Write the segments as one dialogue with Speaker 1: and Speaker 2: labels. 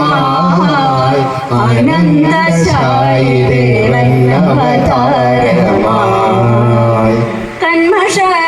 Speaker 1: അവതാരമായി ആനന്ദശായി ദേവൻ അവതാരമായി
Speaker 2: കന്മഷഹരൻ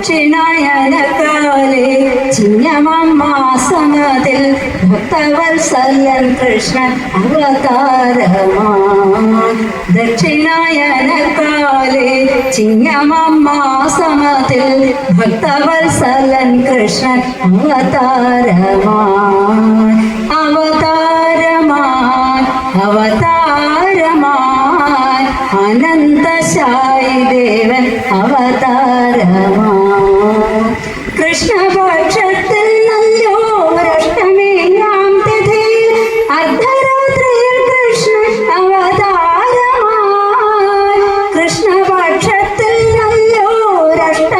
Speaker 2: ദക്ഷിണായനകാലേ ചിഹ്നമാസനത്തിൽ ഭക്തവത്സലൻ കൃഷ്ണൻ അവതാരമാ ദക്ഷിണായനകാലേ ചിഹ്നമാസനത്തിൽ ഭക്തവത്സലൻ കൃഷ്ണൻ അവതാരമായി കൃഷ്ണപക്ഷത്തിൽ നല്ലോരഷ്ടമിയാം തിഥിയിൽ അർദ്ധരാത്രിയിൽ കൃഷ്ണ അവതാരമായി. കൃഷ്ണപക്ഷത്തിൽ നല്ലോരഷ്ടമിയാം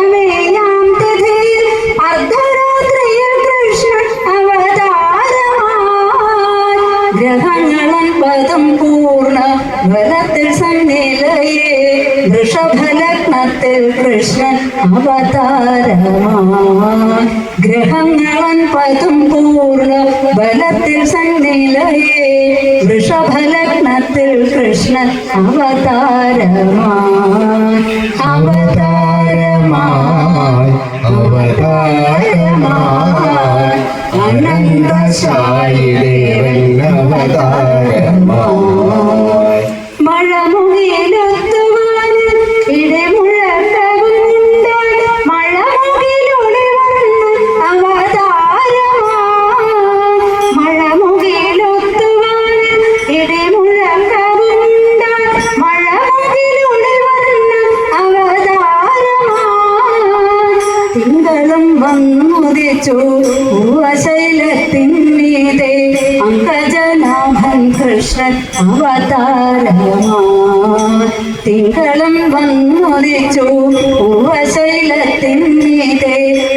Speaker 2: തിഥിയിൽ അർദ്ധരാത്രിയിൽ കൃഷ്ണൻ അവതാരമായി. ഗ്രഹങ്ങളൻപതും പൂർണ ബലത്തിൽ സന്നിലയേ വൃഷഭലഗ്നത്തിൽ കൃഷ്ണൻ അവതാരമാ ഗ്രഹങ്ങളൻ പതും പൂർണ ബലത്തിൽ സന്നിലയേ. വൃഷഭലഗ്നത്തിൽ കൃഷ്ണൻ അവതാരമാ അവതാരമാ
Speaker 1: അവതാരമാ അനന്തശായി ദേവൻ അവതാരമായി.
Speaker 2: വന്നുദിച്ചു പൂവശൈലത്തിന്മീതെ അങ്കജനാഭൻ കൃഷ്ണൻ അവതാരമായി തിങ്കളും വന്നുദിച്ചു. പൂവശൈലത്തിന്മീതെ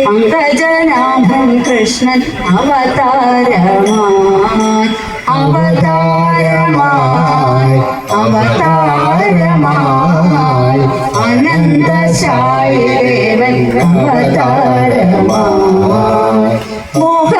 Speaker 2: അങ്കജനാഭൻ കൃഷ്ണൻ അവതാരമാ. അവതാരമാ. അവതാരമായി ആനന്ദശായി ദേവൻ അവതാരമാ മോഹ